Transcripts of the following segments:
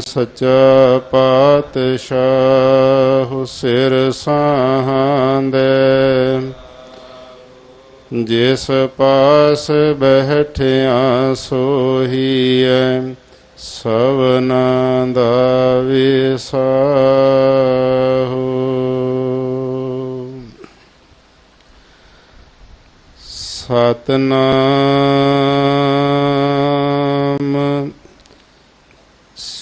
ਸਚਾ ਪਾਤਸ਼ਾਹ ਸਿਰ ਸਾਹਾਂਦੇ। ਜਿਸ ਪਾਸ ਬਹਿਠਿਆ ਸੋਹੀਐ ਸਵਨਾ ਦਾ ਵਿਸਾਹੋ। ਸਤਨਾਮ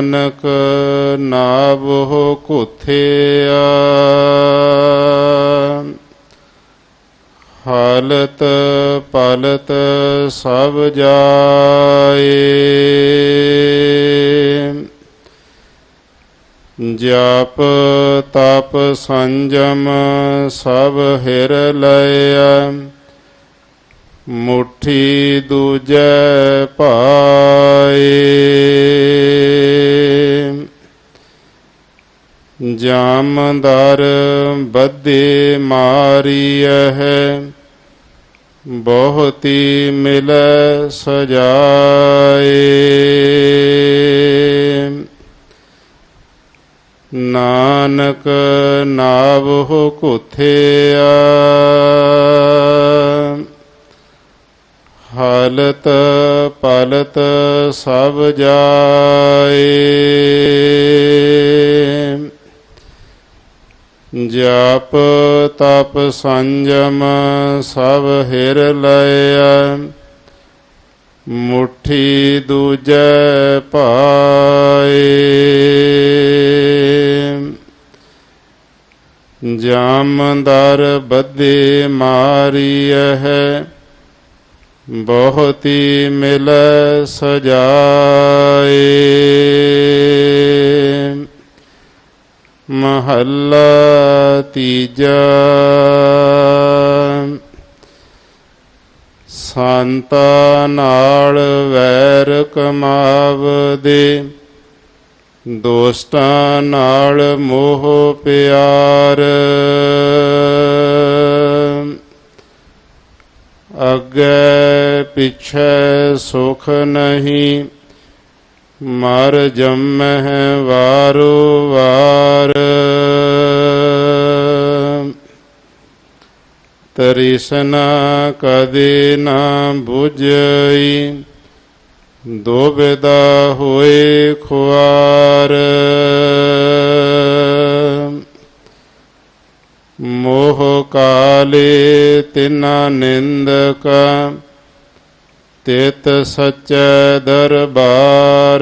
ਨਾਨਕ ਨਾਵੋ ਕੁਥਿਆ ਹਾਲਤ ਪਾਲਤ ਸਭ ਜਾਏ। ਜਪ ਤਪ ਸੰਜਮ ਸਭ ਹਿਰ ਲਇਆ। ਮੁਠੀ ਦੂਜੈ ਪਾਏ। ਜਾਮਦਰ ਬੱਦੇ ਮਾਰੀਐ ਬਹੁਤੀ ਮਿਲੈ ਸਜਾਏ। ਨਾਨਕ ਨਾਵਹੁ ਕੁਥਿਆ ਹਾਲਤ ਪਲਤ ਸਭ ਜਾਏ। ਜਪ ਤਪ ਸੰਜਮ ਸਭ ਹਿਰ ਲਇਆ ਮੁਠੀ ਦੂਜੈ ਪਾਏ ਜਾਮਦਰ ਬੱਦੇ ਮਾਰੀਐ ਬਹੁਤੀ ਮਿਲੈ ਸਜਾਏ। ਮਹੱਲਾ ਤੀਜਾ। ਸੰਤਾ ਨਾਲ ਵੈਰ ਕਮਾਵਦੇ ਦੋਸਤਾਂ ਨਾਲ ਮੋਹ ਪਿਆਰ। ਅੱਗੇ ਪਿਛੈ ਸੁਖ ਨਹੀਂ ਮਰ ਜੰਮਹਿ ਵਾਰੋ ਵਾਰ। ਤ੍ਰਿਸ਼ਨਾ ਕਦੇ ਨਾ 부ਝਈ ਦੁਬਿਦਾ ਹੋਏ ਖੁਆਰ। ਮੋਹ ਕਾਲੇ ਤਿਨਾ ਨਿੰਦਕ ਤਿਤ ਸਚੈ ਦਰਬਾਰ।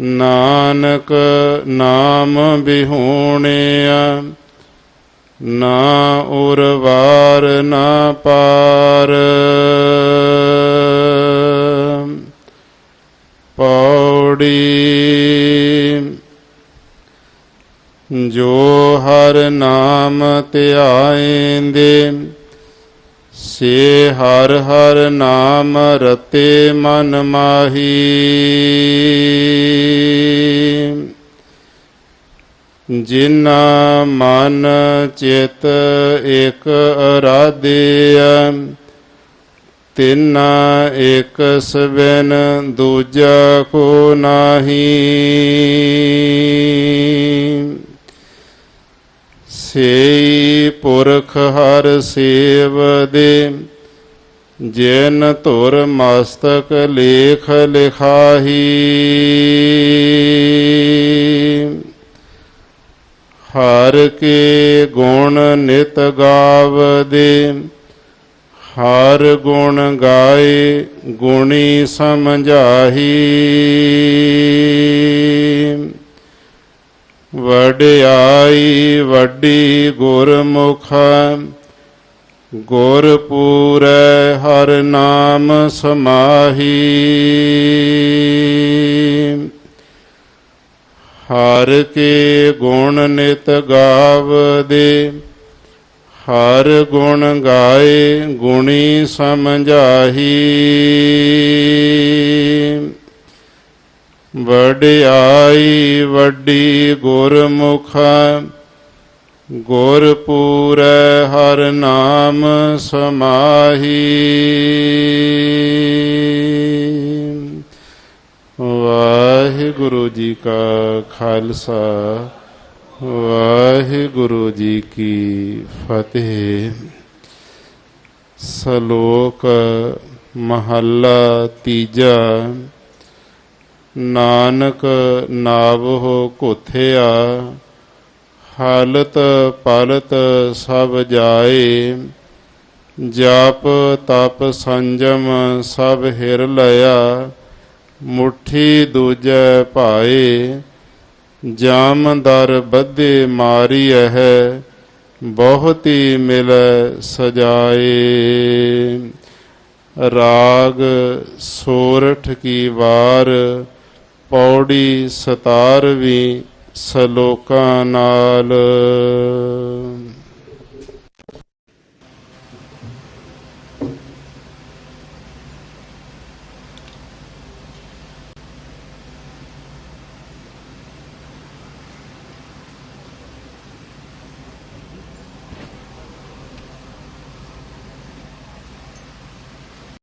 ਨਾਨਕ ਨਾਮ ਬਿਹੂਣਿਆ, ਨਾ ਉਰਵਾਰ ਨਾ ਪਾਰ। ਪੌੜੀ ਜੋ ਹਰ ਨਾਮ ਧਿਆਏਂਦੇ ਸੇ ਹਰ ਹਰ ਨਾਮ ਰਤੇ ਮਨ ਮਾਹੀ। ਜਿਨਾ ਮਨ ਚਿਤ ਇਕ ਅਰਾਧਿਆ ਤਿਨਾ ਇਕ ਸਵਨ ਦੂਜਾ ਕੋ ਨਾਹੀ। ਸੇਈ ਪੁਰਖ ਹਰ ਸੇਵਦੇ ਜਿਨ ਧੁਰ ਮਸਤਕ ਲੇਖ ਲਿਖਾਹੀ। ਹਰ ਕੇ ਗੁਣ ਨਿਤ ਗਾਵਦੇ ਹਰ ਗੁਣ ਗਾਏ ਗੁਣੀ ਸਮਝਾਹੀ। ਵਡਿਆਈ ਵੱਡੀ ਗੁਰਮੁਖ, ਗੁਰ ਪੂਰੈ ਹਰ ਨਾਮ ਸਮਾਹੀ। ਹਰ ਕੇ ਗੁਣ ਨਿਤ ਗਾਵਦੇ, ਹਰ ਗੁਣ ਗਾਏ ਗੁਣੀ ਸਮਝਾਹੀ। ਵਡਿਆਈ ਵੱਡੀ ਗੁਰਮੁਖ, ਗੁਰ ਪੂਰੈ ਹਰ ਨਾਮ ਸਮਾਹੀ। ਵਾਹਿਗੁਰੂ ਜੀ ਕਾ ਖਾਲਸਾ, ਵਾਹਿਗੁਰੂ ਜੀ ਕੀ ਫਤਿਹ। ਸ਼ਲੋਕ ਮਹੱਲਾ ਤੀਜਾ। ਨਾਨਕ ਨਾਵਹੁ ਘੁਥਿਆ, ਹਾਲਤ ਪਾਲਤ ਸਭ ਜਾਏ, ਜਾਪ ਤਪ ਸੰਜਮ ਸਭ ਹਿਰ ਲਿਆ ਮੁਠੀ ਦੂਜੈ ਭਾਏ ਜਾਮਦਰ ਬੱਧੇ ਮਾਰੀਐ ਹੈ ਬਹੁਤੀ ਮਿਲ ਸਜਾਏ। ਰਾਗ ਸੋਰਠ ਕੀ ਵਾਰ ਪੌੜੀ ਸਤਾਰਵੀਂ ਸਲੋਕਾਂ ਨਾਲ।